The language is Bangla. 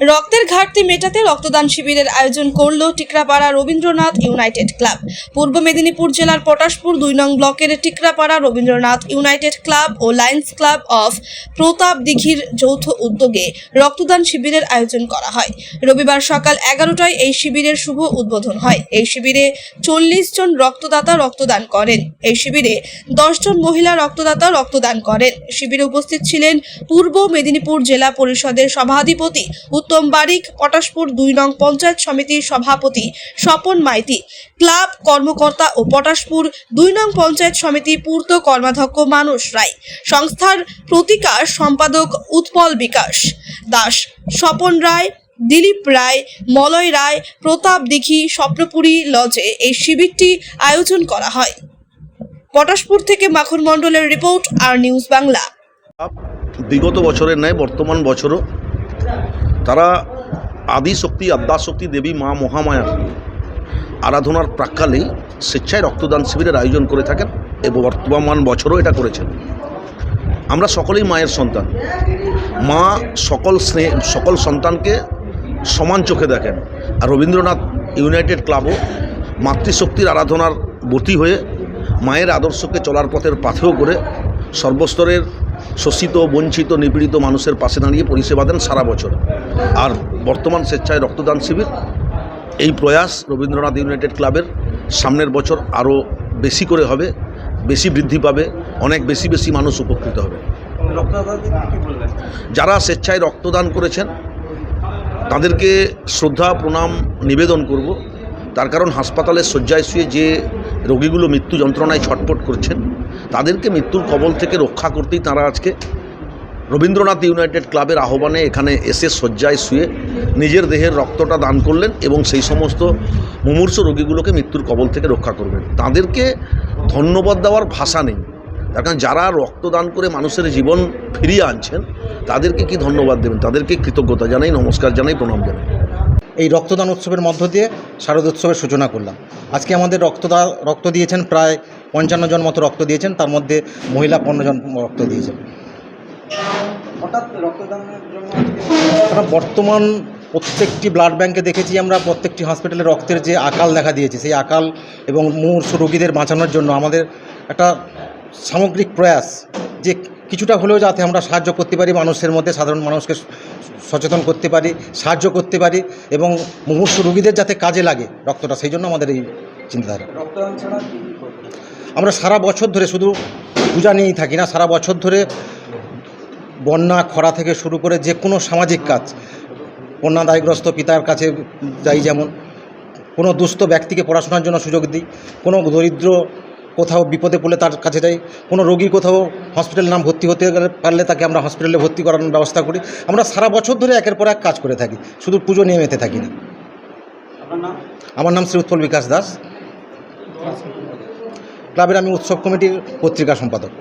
রক্তের ঘাটতি মেটাতে রক্তদান শিবিরের আয়োজন করল টিকরাপাড়া রবীন্দ্রনাথ ইউনাইটেড ক্লাব। পূর্ব মেদিনীপুর জেলার পটাশপুর দুই নং ব্লকের টিকরাপাড়া রবীন্দ্রনাথ ইউনাইটেড ক্লাব ও লায়ন্স ক্লাব অফ প্রতাপ দিঘির যৌথ উদ্যোগে রক্তদান শিবিরের আয়োজন করা হয়। রবিবার সকাল এগারোটায় এই শিবিরের শুভ উদ্বোধন হয়। এই শিবিরে চল্লিশ জন রক্তদাতা রক্তদান করেন। এই শিবিরে দশ জন মহিলা রক্তদাতা রক্তদান করেন। শিবিরে উপস্থিত ছিলেন পূর্ব মেদিনীপুর জেলা পরিষদের সভাধিপতি উত্তম বারিক, পটাশপুর দুই নং পঞ্চায়েত সমিতির সভাপতি স্বপন মাইতি, ক্লাব কর্মকর্তা ও পটাশপুর দুই নং পঞ্চায়েত সমিতি পূর্ত কর্মাধ্যক্ষ মানস রায়, সংস্থার প্রতিকার সম্পাদক উৎপল বিকাশ দাস, স্বপন রায়, দিলীপ রায়, মলয় রায়, প্রতাপ দিঘি, স্বপ্নপুরী লজে এই শিবিরটি আয়োজন করা হয়। পটাশপুর থেকে মাখন মণ্ডলের রিপোর্ট আর নিউজ বাংলা। বিগত বছরের ন্যায় বর্তমান বছরও তারা আদি শক্তি, আদ্যা শক্তি, দেবী, মা মহামায়ার আরাধনার প্রাক্কালেই স্বেচ্ছায় রক্তদান শিবিরের আয়োজন করে থাকেন এবং বর্তমান বছরও এটা করেছেন। আমরা সকলেই মায়ের সন্তান। মা সকল স্নেহ সকল সন্তানকে সমান চোখে দেখেন। আর রবীন্দ্রনাথ ইউনাইটেড ক্লাবও মাতৃশক্তির আরাধনার বতী হয়ে মায়ের আদর্শকে চলার পথের পাথেও করে সর্বস্তরের শোষিত, বঞ্চিত, নিপীড়িত মানুষের পাশে দাঁড়িয়ে পরিষেবা দেন সারা বছর। আর বর্তমান স্বেচ্ছায় রক্তদান শিবির, এই প্রয়াস রবীন্দ্রনাথ ইউনাইটেড ক্লাবের সামনের বছর আরও বেশি করে হবে, বেশি বৃদ্ধি পাবে, অনেক বেশি বেশি মানুষ উপকৃত হবে। যারা স্বেচ্ছায় রক্তদান করেছেন, তাদেরকে শ্রদ্ধা, প্রণাম, নিবেদন করব। তার কারণ হাসপাতালের শয্যায় শুয়ে যে রোগীগুলো মৃত্যু যন্ত্রণায় ছটপট করছেন, তাদেরকে মৃত্যুর কবল থেকে রক্ষা করতেই তারা আজকে রবীন্দ্রনাথ ইউনাইটেড ক্লাবের আহ্বানে এখানে এসে শয্যায় শুয়ে নিজের দেহের রক্তটা দান করলেন এবং সেই সমস্ত মুমূর্ষ রোগীগুলোকে মৃত্যুর কবল থেকে রক্ষা করবেন। তাদেরকে ধন্যবাদ দেওয়ার ভাষা নেই। তার কারণ যারা রক্তদান করে মানুষের জীবন ফিরিয়ে আনছেন, তাদেরকে কি ধন্যবাদ দেবেন? তাদেরকে কৃতজ্ঞতা জানাই, নমস্কার জানাই, প্রণাম জানাই। এই রক্তদান উৎসবের মধ্য দিয়ে শারদোৎসবের সূচনা করলাম। আজকে আমাদের রক্তদা রক্ত দিয়েছেন প্রায় পঞ্চান্ন জন মতো রক্ত দিয়েছেন তার মধ্যে মহিলা পনেরো জন রক্ত দিয়েছেন। বর্তমান প্রত্যেকটি ব্লাড ব্যাংকে দেখেছি আমরা প্রত্যেকটি হসপিটালে রক্তের যে আকাল দেখা দিয়েছে সেই আকাল এবং মূর্ষ রোগীদের বাঁচানোর জন্য আমাদের একটা সামগ্রিক প্রয়াস যে কিছুটা হলেও যাতে আমরা সাহায্য করতে পারি মানুষের মধ্যে সাধারণ মানুষকে সচেতন করতে পারি সাহায্য করতে পারি এবং মুমূর্ষ রুগীদের যাতে কাজে লাগে রক্তটা সেই জন্য আমাদের এই চিন্তাধারা। আমরা সারা বছর ধরে শুধু পূজা নিয়েই থাকি না সারা বছর ধরে বন্যা খরা থেকে শুরু করে যে কোনো সামাজিক কাজ বন্যাদায়গ্রস্ত পিতার কাছে যাই যেমন কোনো দুস্থ ব্যক্তিকে পড়াশোনার জন্য সুযোগ দিই কোনো দরিদ্র কোথাও বিপদে পড়লে তার কাছে যাই। কোনো রোগী কোথাও হসপিটালের নাম ভর্তি হতে গেলে পারলে তাকে আমরা হসপিটালে ভর্তি করানোর ব্যবস্থা করি। আমরা সারা বছর ধরে একের পর এক কাজ করে থাকি। শুধু পুজো নিয়ে মেতে থাকি না। আমার নাম শ্রী উৎপল বিকাশ দাস। ক্লাবের আমি উৎসব কমিটির পত্রিকা সম্পাদক।